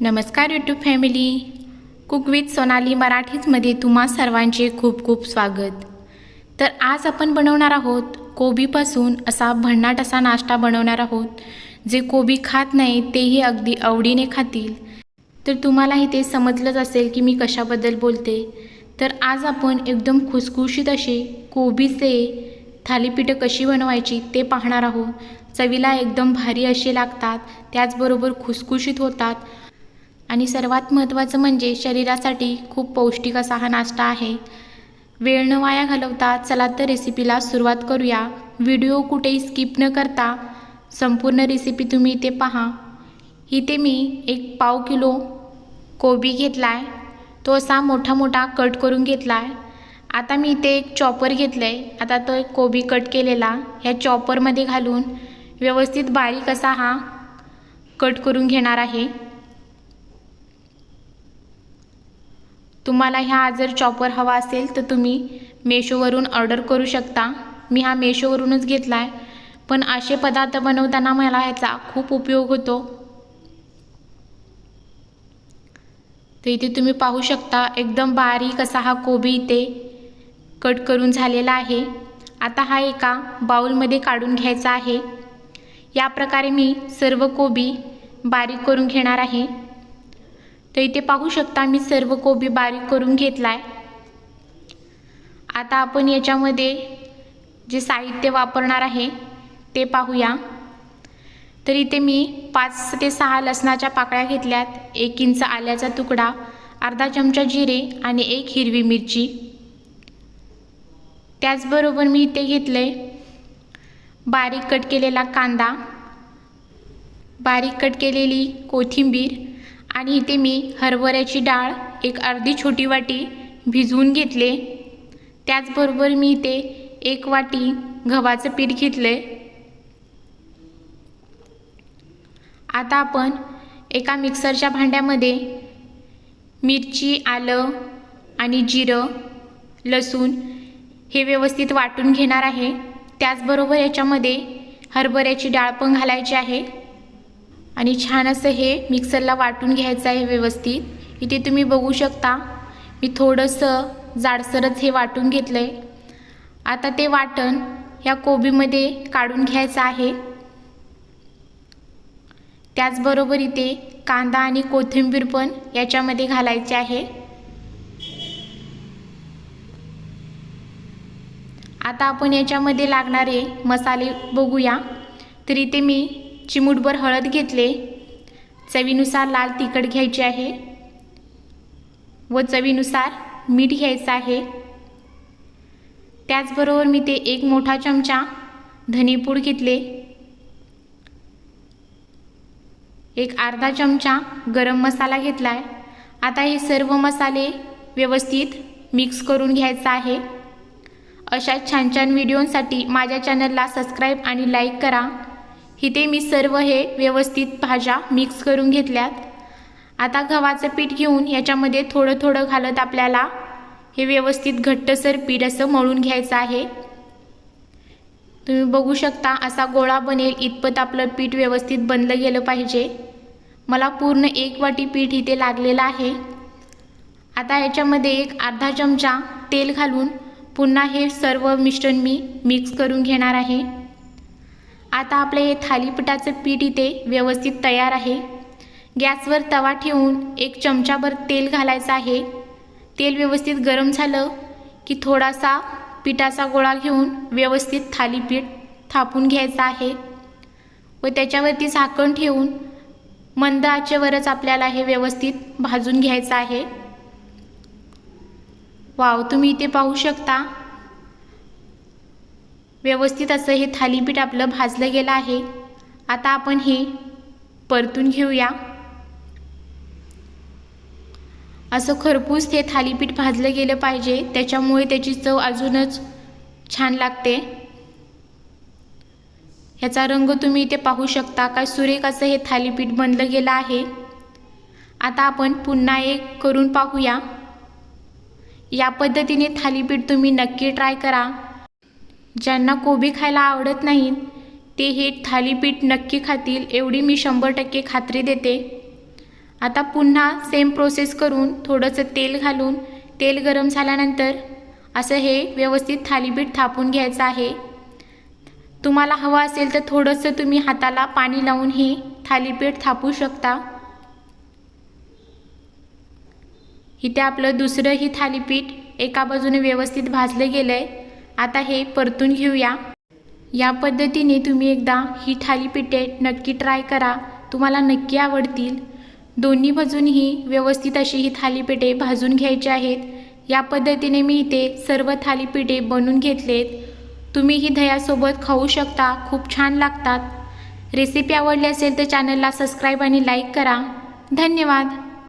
नमस्कार YouTube family cook with Sonali मराठीजमध्ये तुम्हा सर्वांचे खूप खूप स्वागत. तर आज आपण बनवणार आहोत कोबीपासून असा भन्नाट असा नाश्ता बनवणार आहोत जे कोबी खात नाही तेही अगदी आवडीने खातील. तर तुम्हालाही ते समजलंच असेल की मी कशाबद्दल बोलते. तर आज आपण एकदम खुसखुशीत असे कोबीचे थालीपीठं कशी बनवायची ते पाहणार आहोत. चवीला एकदम भारी असे लागतात त्याचबरोबर खुसखुशीत होतात आणि सर्वात महत्त्वाचं म्हणजे शरीरासाठी खूप पौष्टिक असा हा नाश्ता आहे. वेळ न वाया घालवता चला तर रेसिपीला सुरुवात करूया. व्हिडिओ कुठेही स्किप न करता संपूर्ण रेसिपी तुम्ही इथे पहा. इथे मी एक पाव किलो कोबी घेतला आहे तो असा मोठा मोठा कट करून घेतला आहे आता मी इथे एक चॉपर घेतलं आहे आता तो एक कोबी कट केलेला. ह्या चॉपरमध्ये घालून व्यवस्थित बारीक असा हा कट करून घेणार आहे. तुम्हाला ह्या जर चॉपर हवा असेल तर तुम्ही मेशोवरून ऑर्डर करू शकता. मी हा मेशोवरूनच घेतला आहे पण असे पदार्थ बनवताना मला ह्याचा खूप उपयोग होतो. तर इथे तुम्ही पाहू शकता एकदम बारीक असा हा कोबी इथे कट करून झालेला आहे. आता हा एका बाउलमध्ये काढून घ्यायचा आहे. या प्रकारे मी सर्व कोबी बारीक करून घेणार आहे. तर इथे पाहू शकता मी सर्व कोबी बारीक करून घेतला आहे आता आपण याच्यामध्ये जे साहित्य वापरणार आहे ते पाहूया. तर इथे मी पाच ते सहा लसणाच्या पाकळ्या घेतल्यात एक इंच आल्याचा तुकडा अर्धा चमचा जिरे आणि एक हिरवी मिरची. त्याचबरोबर मी इथे घेतले बारीक कट केलेला कांदा बारीक कट केलेली कोथिंबीर आणि इथे मी हरभऱ्याची डाळ एक अर्धी छोटी वाटी भिजवून घेतले. त्याचबरोबर मी इथे एक वाटी गव्हाचं पीठ घेतले. आता आपण एका मिक्सरच्या भांड्यामध्ये मिरची आलं आणि जिरं लसूण हे व्यवस्थित वाटून घेणार आहे. त्याचबरोबर याच्यामध्ये हरभऱ्याची डाळ पण घालायची आहे. आणि छान असं हे मिक्सरला वाटून घ्यायचं आहे व्यवस्थित. इथे तुम्ही बघू शकता मी थोडंसं जाडसरच हे वाटून घेतलं आहे आता ते वाटण ह्या कोबीमध्ये काढून घ्यायचं आहे. त्याचबरोबर इथे कांदा आणि कोथिंबीर पण याच्यामध्ये घालायचे आहे. आता आपण याच्यामध्ये लागणारे मसाले बघूया. तर इथे मी चिमूटभर हळद घेतले. चवीनुसार लाल तिखट घ्यायचे आहे. व चवीनुसार मीठ घ्यायचं आहे. त्याचबरोबर मी ते एक मोठा चमचा धनेपूड घेतले. एक अर्धा चमचा गरम मसाला घेतला आहे आता हे सर्व मसाले व्यवस्थित मिक्स करून घ्यायचा आहे. अशा छान छान व्हिडिओंसाठी माझ्या चॅनलला सबस्क्राईब आणि लाईक करा. इथे मी सर्व हे व्यवस्थित भाज्या मिक्स करून घेतल्यात. आता गव्हाचं पीठ घेऊन याच्यामध्ये थोडं थोडं घालत आपल्याला हे व्यवस्थित घट्टसर पीठ असं मळून घ्यायचं आहे. तुम्ही बघू शकता असा गोळा बनेल इतपत आपलं पीठ व्यवस्थित बनलं गेलं पाहिजे. मला पूर्ण एक वाटी पीठ इथे लागलेलं आहे. आता याच्यामध्ये एक अर्धा चमचा तेल घालून पुन्हा हे सर्व मिश्रण मी मिक्स करून घेणार आहे. आता आपलं हे थालीपीठाचं पीठ इथे व्यवस्थित तयार आहे. गॅसवर तवा ठेवून एक चमचाभर तेल घालायचं आहे. तेल व्यवस्थित गरम झालं की थोडासा पिठाचा गोळा घेऊन व्यवस्थित थालीपीठ थापून घ्यायचं आहे. व त्याच्यावरती झाकण ठेवून मंद आचेवरच आपल्याला हे व्यवस्थित भाजून घ्यायचं आहे. वाव तुम्ही इथे पाहू शकता. व्यवस्थित असं हे थालीपीठ आपलं भाजलं गेलं आहे. आता आपण हे परतून घेऊया. असं खरपूस हे थालीपीठ भाजलं गेलं पाहिजे. त्याच्यामुळे त्याची चव अजूनच छान लागते. ह्याचा रंग तुम्ही इथे पाहू शकता. काय सुरेख असं हे थालीपीठ बनलं गेलं आहे. आता आपण पुन्हा एक करून पाहूया. या पद्धतीने थालीपीठ तुम्ही नक्की ट्राय करा. ज्यांना कोबी खायला आवडत नाहीत ते हे थालीपीठ नक्की खातील एवढी मी शंभर टक्के खात्री देते. आता पुन्हा सेम प्रोसेस करून थोडंसं तेल घालून तेल गरम झाल्यानंतर असं हे व्यवस्थित थालीपीठ थापून घ्यायचं आहे. तुम्हाला हवं असेल तर थोडंसं तुम्ही हाताला पाणी लावून हे थालीपीठ थापू शकता. इथे आपलं दुसरंही थालीपीठ एका बाजूने व्यवस्थित भाजलं गेलं आहे आता हे परतून घेऊया. या पद्धतीने तुम्ही एकदा ही थालीपीठे नक्की ट्राय करा. तुम्हाला नक्की आवडतील. दोन्ही बाजूनही व्यवस्थित अशी ही थालीपीठे भाजून घ्यायची आहेत. या पद्धतीने मी इथे सर्व थालीपीठे बनवून घेतलेत. तुम्ही ही दह्यासोबत खाऊ शकता. खूप छान लागतात. रेसिपी आवडली असेल तर चॅनलला सबस्क्राईब आणि लाईक करा. धन्यवाद.